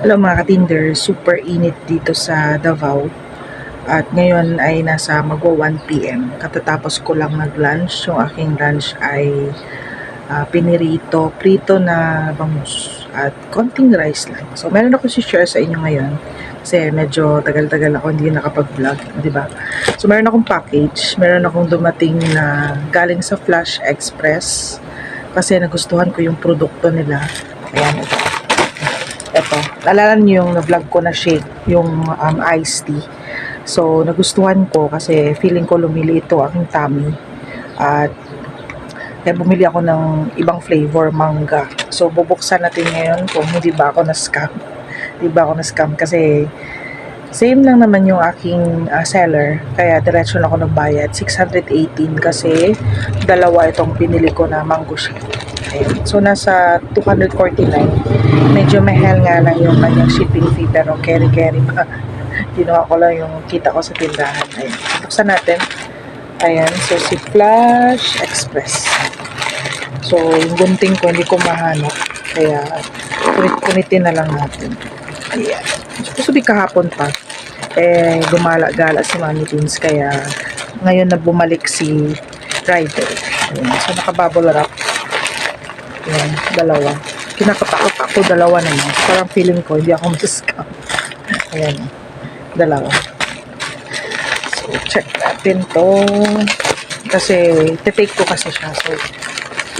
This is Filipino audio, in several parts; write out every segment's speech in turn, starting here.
Hello mga ka-Tinder, super init dito sa Davao. At ngayon ay nasa magwa 1pm. Katatapos ko lang mag-lunch. Yung aking lunch ay ah, pinirito, prito na bangus at konting rice lang. So meron ako si share sa inyo ngayon kasi medyo tagal-tagal ako hindi nakapag-vlog, di ba? So meron akong package, meron akong dumating na galing sa Flash Express kasi nagustuhan ko yung produkto nila. Ayan, ito. Ito, naalala niyo yung na-vlog ko na shake, yung um, iced tea. So, nagustuhan ko kasi feeling ko lumili ito aking tummy. At kaya bumili ako ng ibang flavor, manga. So, bubuksan natin ngayon kung hindi ba ako na-scam. Hindi ba ako na-scam kasi same lang naman yung aking ah, seller. Kaya diretso na ako nagbayad. 618 kasi dalawa itong pinili ko na mango shake. Ayun. So, nasa 249. Medyo mahal nga lang yung kanyang shipping fee pero carry-carry pa. Ginawa ko lang yung kita ko sa tindahan. Ayun. Buksan natin. Ayan. So, si Flash Express. So, yung gunting ko hindi ko mahanap. Kaya, kunit-kunitin na lang natin. Ayan. To be kahapon pa. Eh, gumala-gala si Mami Teens. Kaya, ngayon na bumalik si Rider. Ayan. So, nakabubble wrap. Ayan, dalawa. Kinakatakot ako, dalawa naman. Parang feeling ko, hindi ako masascam. Ayan, dalawa. So, check natin to. Kasi, titake ko kasi siya. So,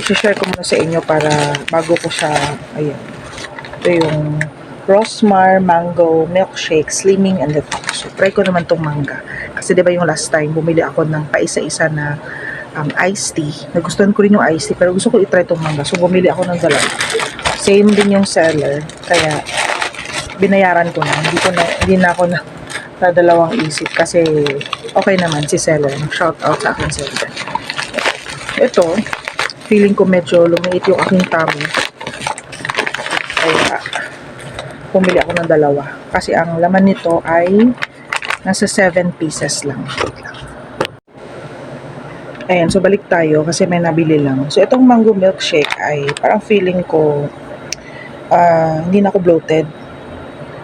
i-share ko muna sa inyo para bago ko siya, ayan. Ito yung Rosmar Mango Milkshake Slimming and Detox. So, try ko naman tong mangga. Kasi 'di ba yung last time bumili ako ng paisa-isa na um, iced tea. Nagustuhan ko rin yung iced tea pero gusto ko i-try tong mangga. So, bumili ako ng dalawa. Same din yung seller. Kaya binayaran ko na. Hindi ko na hindi na ako na nadalawang isip kasi okay naman si seller. Shout out sa akin seller. Ito, feeling ko medyo lumiit yung aking tummy. Kaya, pumili ako ng dalawa. Kasi ang laman nito ay nasa 7 pieces lang. Ayan, so balik tayo kasi may nabili lang. So, itong mango milkshake ay parang feeling ko ah, hindi na ako bloated.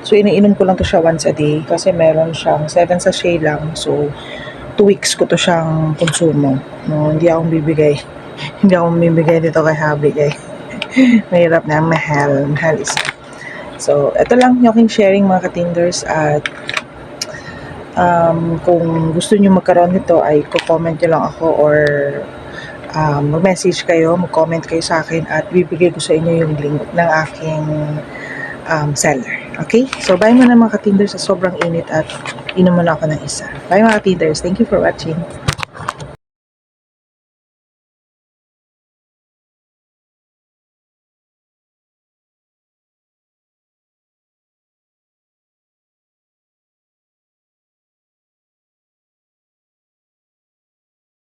So, iniinom ko lang to siya once a day kasi meron siyang 7 sachet lang. So, 2 weeks ko to siyang konsumo. No, hindi akong bibigay. hindi akong bibigay dito kay Habi kay mahirap na mahal. Mahal isa. So, ito lang yung aking sharing mga katinders at um, kung gusto nyo magkaroon nito ay comment nyo lang ako or um, mag-message kayo, mag-comment kayo sa akin at bibigay ko sa inyo yung link ng aking um, seller. Okay? So, bye muna mga katinders sa sobrang init at inom muna ako ng isa. Bye mga katinders. Thank you for watching.